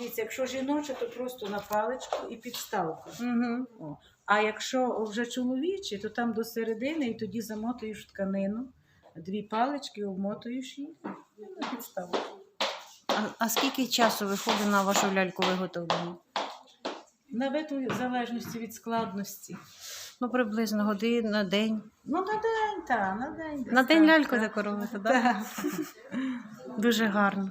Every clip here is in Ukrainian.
Дивіться, якщо жіноче, то просто на паличку і підставка. Угу. О. А якщо вже чоловічі, то там до середини і тоді замотуєш в тканину, дві палички, обмотуєш їх і на підставку. А, а скільки часу виходить на вашу ляльку виготовлення? На виту в залежності від складності. Ну, приблизно година, день. Ну, на день, так, на день. десь На день так, ляльку так. так? Так. Дуже гарно.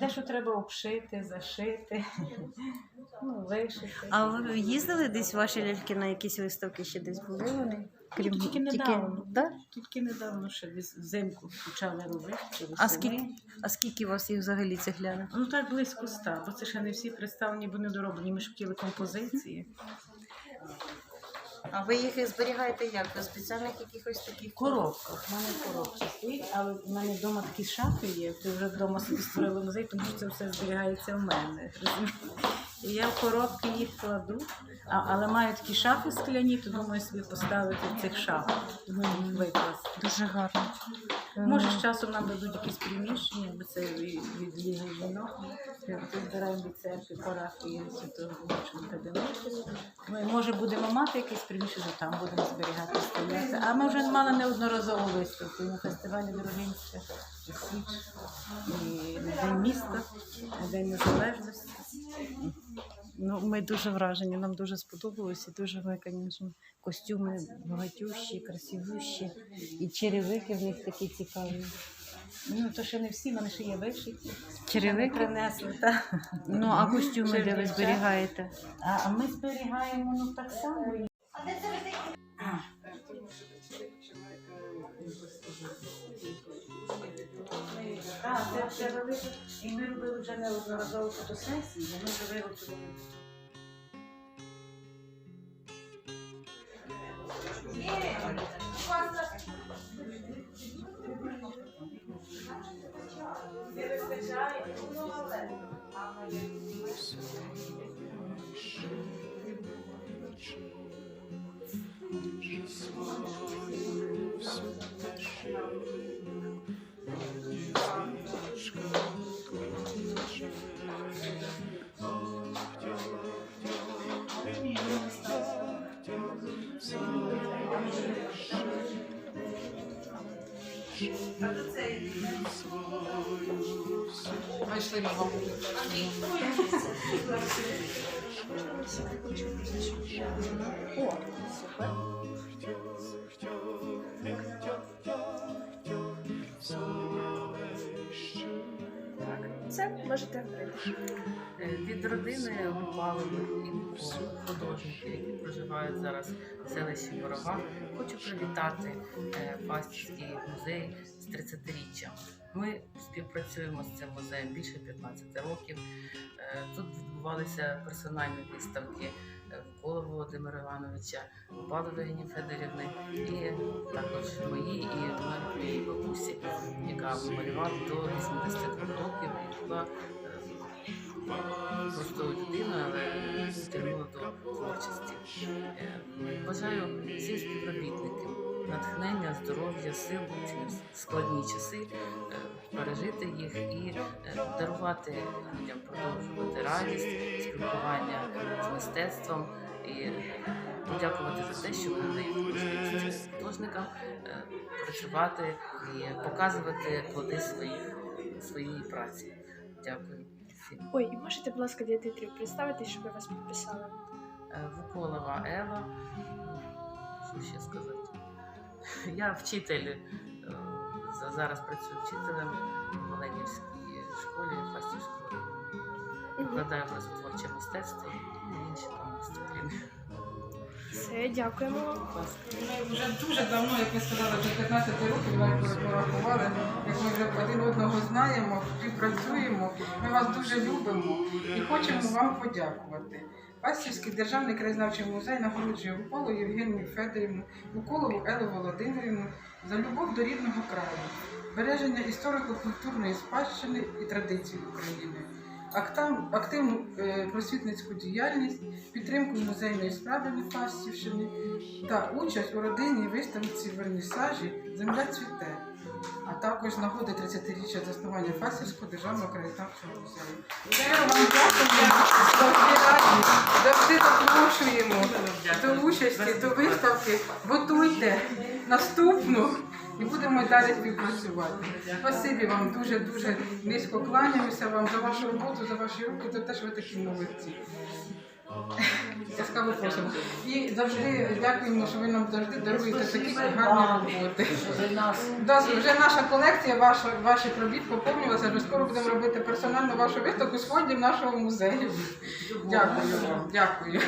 Дещо треба обшити, зашити, ну, вишити. А ви їздили десь ваші ляльки на якісь виставки ще десь були вони? Ну, тільки недавно. да? Тільки недавно ще десь взимку почали робити. А скільки, а скільки у вас їх взагалі цих ляльок? Ну так близько ста, бо це ще не всі представлені, бо не дороблені. Ми ж хотіли композиції. А ви їх зберігаєте як? У спеціальних якихось таких коробках. У мене в коробці стоїть, але в мене вдома такі шафи є. Ти вже вдома собі створила музей, тому що це все зберігається в мене. І я в коробки їх кладу, а, але маю такі шафи скляні, то думаю собі поставити в цих шафах. Думаю, їх викласти. Дуже гарно. Може, з часом нам дадуть якісь приміщення, бо це від, від ліги жінок. Збираємо від церкви, парафії, святого Божого кабінету. Ми, може, будемо мати якесь приміщення, там будемо зберігати стояти. А ми вже мали неодноразову виставку на фестивалі Дорогинська і Січ, і на День міста, на День Незалежності. Ну, ми дуже вражені, нам дуже сподобалося. Дуже ми, звісно, костюми багатющі, красивющі. І черевики в них такі цікаві. Ну, то ще не всі, в мене ще є вишиті. Черевики? принесли, так. Ну, а костюми де ви Черевича. зберігаєте? А, а ми зберігаємо ну, так само. А. Так, це велике. І ми робили вже неодноразово фотосесії, і ми вже виготовили. Не вистачає, ну, але. Вийшли мама. О, супер. Це можете. Е, Від родини попали і художників, які проживають зараз в селищі Борова, хочу привітати пастівський Фастівський музей з 30-річчям. Ми співпрацюємо з цим музеєм більше 15 років. Е, Тут відбувалися персональні виставки е, Володимира Івановича, Євгенії Федорівни і також мої і моєї бабусі, яка малювала до 82 років і була е, простою дитиною, але стягнула до творчості. Е, Бажаю всім співробітникам натхнення, здоров'я, сил складні часи, е, пережити їх і дарувати людям, продовжувати радість, спілкування з мистецтвом і подякувати за те, що вони дають можливість художникам е, працювати і показувати плоди своїх своєї праці. Дякую. Ой, і можете, будь ласка, для титрів представити, щоб я вас підписала? Е, Вуколова Ева. Що ще сказати? Я вчитель, е, за- зараз працюю вчителем в Оленівській школі Фастівського району. Викладаю творче мистецтво Все, дякуємо вам. Ми вже дуже давно, як ви сказали, вже 15 років ми порахували, як ми вже один одного знаємо, співпрацюємо. Ми вас дуже любимо і хочемо вам подякувати. Пасівський державний краєзнавчий музей нагороджує Миколу Євгенію Федорівну, Миколову Елу Володимирівну за любов до рідного краю, береження історико-культурної спадщини і традицій України, активну е, просвітницьку діяльність, підтримку музейної справи Фастівщини та участь у родинній виставці вернісажі Земля цвіте. а також нагоди 30-річчя заснування Фастівського державного краєзнавчого музею. Завжди запрошуємо до участі, до виставки. Готуйте наступну і будемо далі співпрацювати. Спасибі вам дуже дуже низько кланяюся вам за вашу роботу, за ваші руки, за те, що ви такі молодці. Ласкаво просимо. І завжди дякуємо, що ви нам завжди даруєте такі гарні роботи. Вже наша колекція ваша, ваших робіт поповнювалася. Вже скоро будемо робити персонально вашу виставку з фондів нашого музею. Дякую вам, дякую.